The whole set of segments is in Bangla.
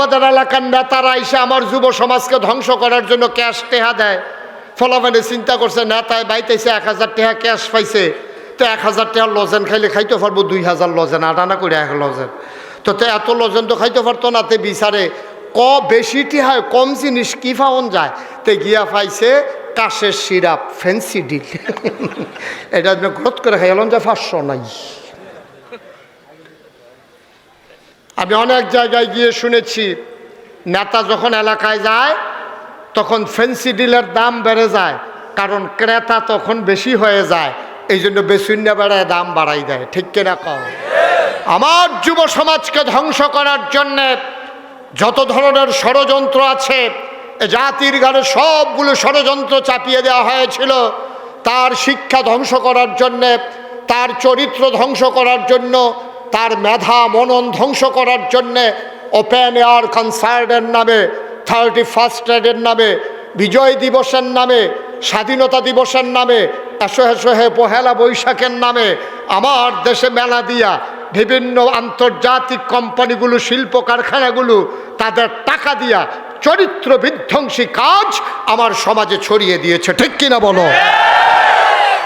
আমাদের এলাকার নেতারা এসে আমার যুব সমাজকে ধ্বংস করার জন্য ক্যাশ টেহা দেয়। ফলাফানে চিন্তা করছে, নেতায় বাইতেছে এক হাজার টেহা ক্যাশ পাইছে। তো এক হাজার টেহা লজেন খাইলে খাইতে পারব, দুই হাজার লজেন, আটানা করে এক লজেন। তো তে এত লজেন তো খাইতে পারতো না, তে বিচারে ক বেশিটি হয় কম জিনিস কি পাওন যায়? তে গিয়া পাইছে কাশের সিরাপ ফ্যান্সি ডিল। এটা গ্রোথ করে খাইলাম যে পাঁচশো নাই। আমি অনেক জায়গায় গিয়ে শুনেছি, নেতা যখন এলাকায় যায়, তখন ফেন্সি ডিলের দাম বেড়ে যায়, কারণ ক্রেতা তখন বেশি হয়ে যায় এই জন্য বেশিন্য বেড়ায় দাম বাড়াই দেয়, ঠিক কিনা কম আমার যুব সমাজকে ধ্বংস করার জন্যে যত ধরনের ষড়যন্ত্র আছে জাতির গানে সবগুলো ষড়যন্ত্র চাপিয়ে দেওয়া হয়েছিল, তার শিক্ষা ধ্বংস করার জন্যে, তার চরিত্র ধ্বংস করার জন্য তার মেধা মনন ধ্বংস করার জন্যে ওপেন এয়ার কনসার্টের নামে থার্টি ফার্স্ট এডের নামে, বিজয় দিবসের নামে, স্বাধীনতা দিবসের নামে, এসো এসো হে পহেলা বৈশাখের নামে, আমার দেশে মেলা দিয়া বিভিন্ন আন্তর্জাতিক কোম্পানিগুলো, শিল্প কারখানাগুলো তাদের টাকা দিয়া চরিত্র বিধ্বংসী কাজ আমার সমাজে ছড়িয়ে দিয়েছে। ঠিক কিনা বলো?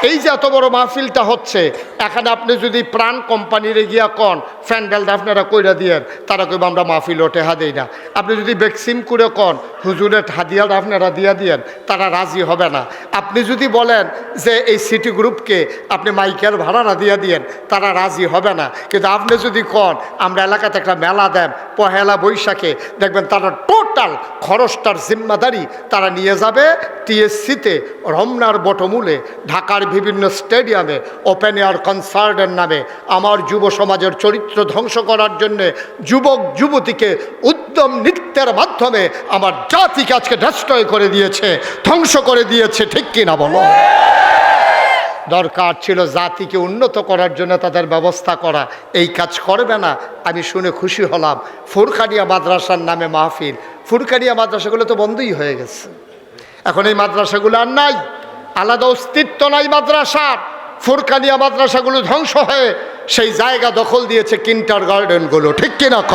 এই যে এত বড় মাহফিলটা হচ্ছে, এখানে আপনি যদি প্রাণ কোম্পানির গিয়া কন, ফ্যান্ডেলটা আপনারা কইরা দিয়েন, তারা কইব আমরা মাহফিল ওঠে হাদেই না। আপনি যদি বেক্সিম করে কন, হুজুরের হাদিয়াটা আপনারা দিয়া দিয়েন, তারা রাজি হবে না। আপনি যদি বলেন যে এই সিটি গ্রুপকে আপনি মাইকের ভাড়াটা দিয়া দিয়েন, তারা রাজি হবে না। কিন্তু আপনি যদি কন, আমরা এলাকাতে একটা মেলা দেন, পহেলা বৈশাখে, দেখবেন তারা টোটাল খরচটার জিম্মাদারি তারা নিয়ে যাবে টিএসসিতে, রমনার বটমূলে, ঢাকার বিভিন্ন স্টেডিয়ামে, ওপেন এয়ার কনসার্টের নামে। আমার যুব সমাজের চরিত্র ধ্বংস করার জন্যে যুবক, যুবতীকে উদ্যম নৃত্যের মাধ্যমে আমার জাতিকে আজকে ডেস্ট্রয় করে দিয়েছে, ধ্বংস করে দিয়েছে, ঠিক কিনা বলো? দরকার ছিল জাতিকে উন্নত করার জন্য তাদের ব্যবস্থা করা। এই কাজ করবে না, আমি শুনে খুশি হলাম। ফুরখানিয়া মাদ্রাসার নামে মাহফিল। ফুরকানিয়া মাদ্রাসাগুলো তো বন্ধই হয়ে গেছে। এখন এই মাদ্রাসাগুলো আর নাই। আলাদা অস্তিত্ব নাই মাদ্রাসার। ফুরকানিয়া মাদ্রাসাগুলো ধ্বংস হয়ে সেই জায়গা দখল দিয়েছে কিন্টার গার্ডেনগুলো। ঠিক কিনা ক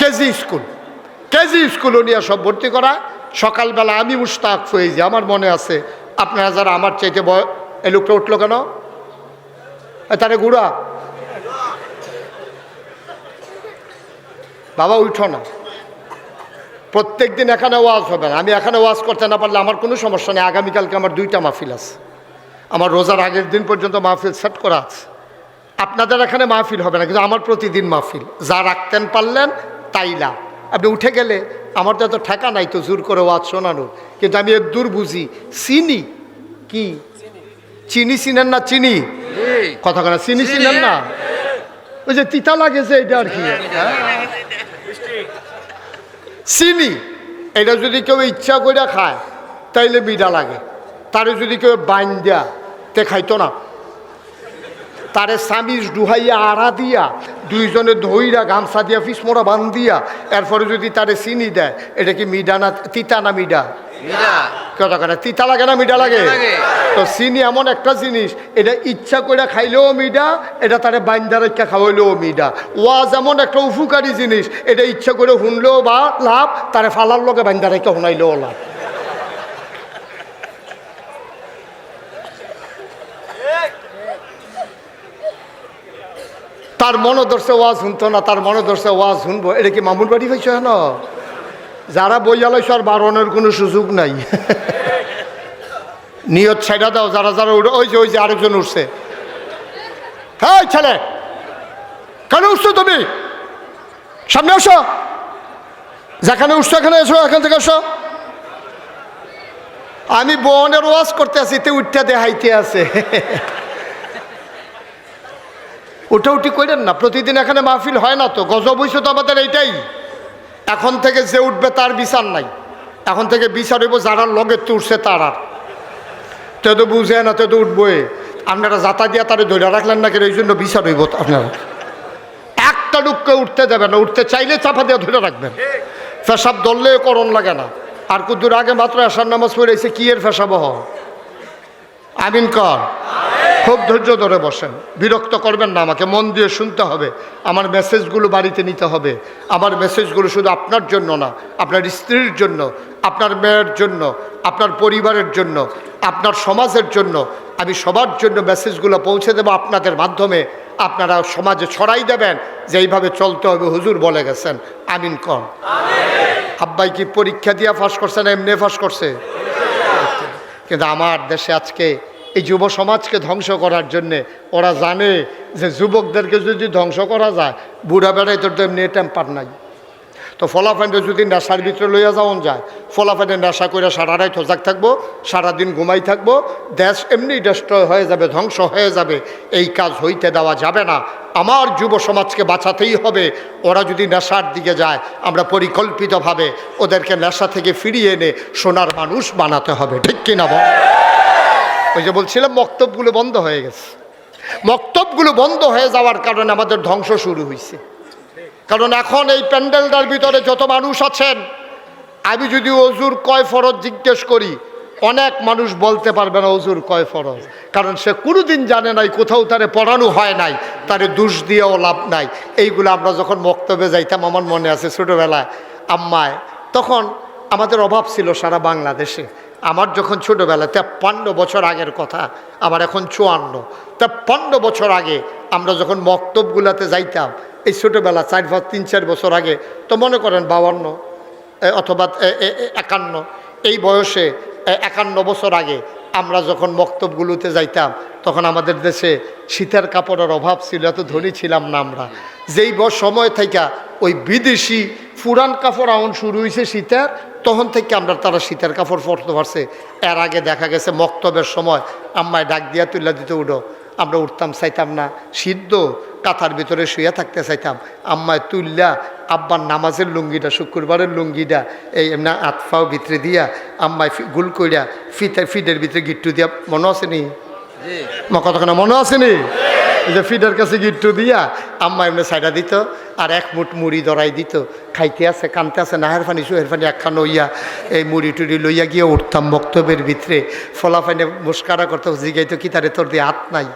কেজি স্কুল। কেজি স্কুলও নিয়ে সব ভর্তি করা। সকালবেলা আমি মুস্তাক ফয়েজি আমার মনে আছে, আপনারা যারা আমার চাইতে বয়, এই লোকটা উঠল কেন? তারে গুড়া বাবা, উঠো না। প্রত্যেক দিন এখানে ওয়াজ হবে না। আমি এখানে ওয়াজ করতে না পারলে আমার কোনো সমস্যা নেই। আগামীকালকে আমার দুইটা মাহফিল আছে। আমার রোজার আগের দিন পর্যন্ত মাহফিল সেট করা আছে। আপনাদের এখানে মাহফিল হবে না কিন্তু আমার প্রতিদিন মাহফিল। যা রাখতেন পারলেন তাই লাভ। আপনি উঠে গেলে আমার তো এত ঠেকা নাই তো জোর করে ওয়াজ শোনানোর। কিন্তু আমি এর দূর বুঝি চিনি? কি? চিনি চিনেন না চিনি? কথা কথা চিনি চিনেন না? ওই যে তিতা লাগে যে এটা আর কি। চিনি এটা যদি কেউ ইচ্ছা করে খায় তাইলে বিডা লাগে। তারে যদি কেউ বাইন দেয়া তে খাইতো না। তারে স্বামী ডুহাইয়া আড়া দিয়া দুইজনে ধইরা গামছা দিয়া ফিসমোড়া বান দিয়া এরপরে যদি তারে চিনি দেয় এটা কি মিডা না তিতা না মিডা? কথা কথা তিতা লাগে না মিডা লাগে। তো চিনি এমন একটা জিনিস, এটা ইচ্ছা করে খাইলেও মিডা এটা তারে বাইন্দা রেখা খাওয়াইলেও মিডা ওয়াজ এমন একটা উপকারী জিনিস, এটা ইচ্ছা করে শুনলেও বা লাভ, তারে ফালার লগে বাইন্দা রেখা শুনাইলেও লাভ। তার মনোদর্শে ওয়াজ শুনতো না, তার মনোদর্শে ওয়াজ শুনব। এটা কি মামুর বাড়ি হয়েছে হেন যারা বইয়ালয় আর বারণের কোনো সুযোগ নাই। নিয়ত ছাইডা দাও, যারা যারা উঠে ওই যে ওই যে আরেকজন উঠছে হ্যাঁ ছেলে, কেন উঠছো তুমি? সামনে আসো। যেখানে উঠছো এখানে এসো, এখান থেকে এসো আমি বোনের ওয়াজ করতে আছি, তে উঠতে দেখাইতে আছে। উঠে উঠি করেন না, প্রতিদিন এখানে মাহফিল হয় না তো, গজব হইছে তো আমাদের এইটাই। এখন থেকে যে উঠবে তার বিচার নাই। এখন থেকে বিচার হইব যারা লগে তুলছে তার আর তে তো বুঝে না তে তো উঠবই। আপনারা যাতা দিয়া তারে ধরে রাখলেন না কেন এই জন্য বিচার হইব আপনারা। একটা ডুককে উঠতে দেবে না, উঠতে চাইলে চাপা দিয়ে ধরে রাখবেন। ফেসাব ধরলে করণ লাগে না। আর কুদুর আগে মাত্র আসার নামাজ পড়েছে কি এর ফেসাব আমিন কর। খুব ধৈর্য ধরে বসেন। বিরক্ত করবেন না আমাকে, মন দিয়ে শুনতে হবে। আমার মেসেজগুলো বাড়িতে নিতে হবে। আমার মেসেজগুলো শুধু আপনার জন্য না, আপনার স্ত্রীর জন্য, আপনার মেয়ের জন্য আপনার পরিবারের জন্য, আপনার সমাজের জন্য, আমি সবার জন্য মেসেজগুলো পৌঁছে দেবো আপনাদের মাধ্যমে। আপনারা সমাজে ছড়াই দেবেন যে এইভাবে চলতে হবে, হুজুর বলে গেছেন। আমিন কন। আব্বাই কি পরীক্ষা দিয়া ফাঁস করছে না এমনি ফাঁস করছে? কিন্তু আমার দেশে আজকে এই যুব সমাজকে ধ্বংস করার জন্যে ওরা জানে যে যুবকদেরকে যদি ধ্বংস করা যায়, বুড়া বেড়াই তোর তো এমনি টেম্পার নাই। তো ফলাফাইনটা যদি নেশার ভিতরে লইয়া যাওয়ান যায় ফলাফাইনে নেশা করে সারা রাত থাকব সারাদিন ঘুমাই থাকব, দেশ এমনি ডেস্ট্রয় হয়ে যাবে, ধ্বংস হয়ে যাবে, এই কাজ হইতে দেওয়া যাবে না। আমার যুব সমাজকে বাঁচাতেই হবে, ওরা যদি নেশার দিকে যায়, আমরা পরিকল্পিতভাবে ওদেরকে নেশা থেকে ফিরিয়ে এনে সোনার মানুষ বানাতে হবে, ঠিক কিনা বল? ওই যে বলছিলাম, মক্তবগুলো বন্ধ হয়ে গেছে। মক্তবগুলো বন্ধ হয়ে যাওয়ার কারণে আমাদের ধ্বংস শুরু হয়েছে কারণ এখন এই প্যান্ডেলটার ভিতরে যত মানুষ আছেন, আমি যদি অজুর কয় ফরজ জিজ্ঞেস করি, অনেক মানুষ বলতে পারবে না অজুর কয় ফরজ। কারণ সে কোনোদিন জানে নাই, কোথাও তারে পড়ানো হয় নাই, তারে দোষ দিয়েও লাভ নাই। এইগুলো আমরা যখন বক্তব্যে যাইতাম, আমার মনে আছে ছোটোবেলায়, আম্মায়, তখন আমাদের অভাব ছিল সারা বাংলাদেশে। আমার যখন ছোটোবেলা তেপ্পান্ন বছর আগের কথা, আমার এখন চুয়ান্ন। তেপ্পান্ন বছর আগে আমরা যখন মক্তবগুলাতে যাইতাম, এই ছোটোবেলা চার পাঁচ তিন, চার বছর আগে, তো মনে করেন বাউান্ন অথবা একান্ন, এই বয়সে একান্ন বছর আগে আমরা যখন মক্তবগুলোতে যাইতাম, তখন আমাদের দেশে শীতের কাপড়ের অভাব ছিল, এত ধনী ছিলাম না আমরা। যেই ব, সময় থেকে ওই বিদেশি পুরান কাপড় আউন শুরু হয়েছে শীতের তখন থেকে আমরা তারা শীতের কাপড় পরতে পারছে। এর আগে দেখা গেছে মক্তবের সময় আম্মায় ডাক দিয়া তুল্লা দিতে উঠো। আমরা উঠতাম চাইতাম না। সিদ্ধ কাঁথার ভিতরে শুয়ে থাকতে চাইতাম। আম্মায় তুললা আব্বার নামাজের লুঙ্গিটা শুক্রবারের লুঙ্গিটা এই এমনি আতফাও ভিতরে দিয়া আম্মায় ফি- গুল কইরা ফিতে ফিডের ভিতরে গিট্টু দিয়া মনে আছে নি? কতক্ষণ মনে আছে নি? যে ফিডের কাছে গিট্টু দিয়া আম্মা এমনি সাইডা দিত। আর এক মুঠ মুড়ি দরাই দিত। খাইতে আছে, কানতে আছে, নাহের ফানি সুহের ফানি একখান লইয়া এই মুড়ি টুড়ি লইয়া গিয়ে উঠতাম বক্তব্যের ভিতরে। ফলাফানে মুস্কারা করতো, জিগাইতো কি তারে তোর দিয়ে হাত নাই।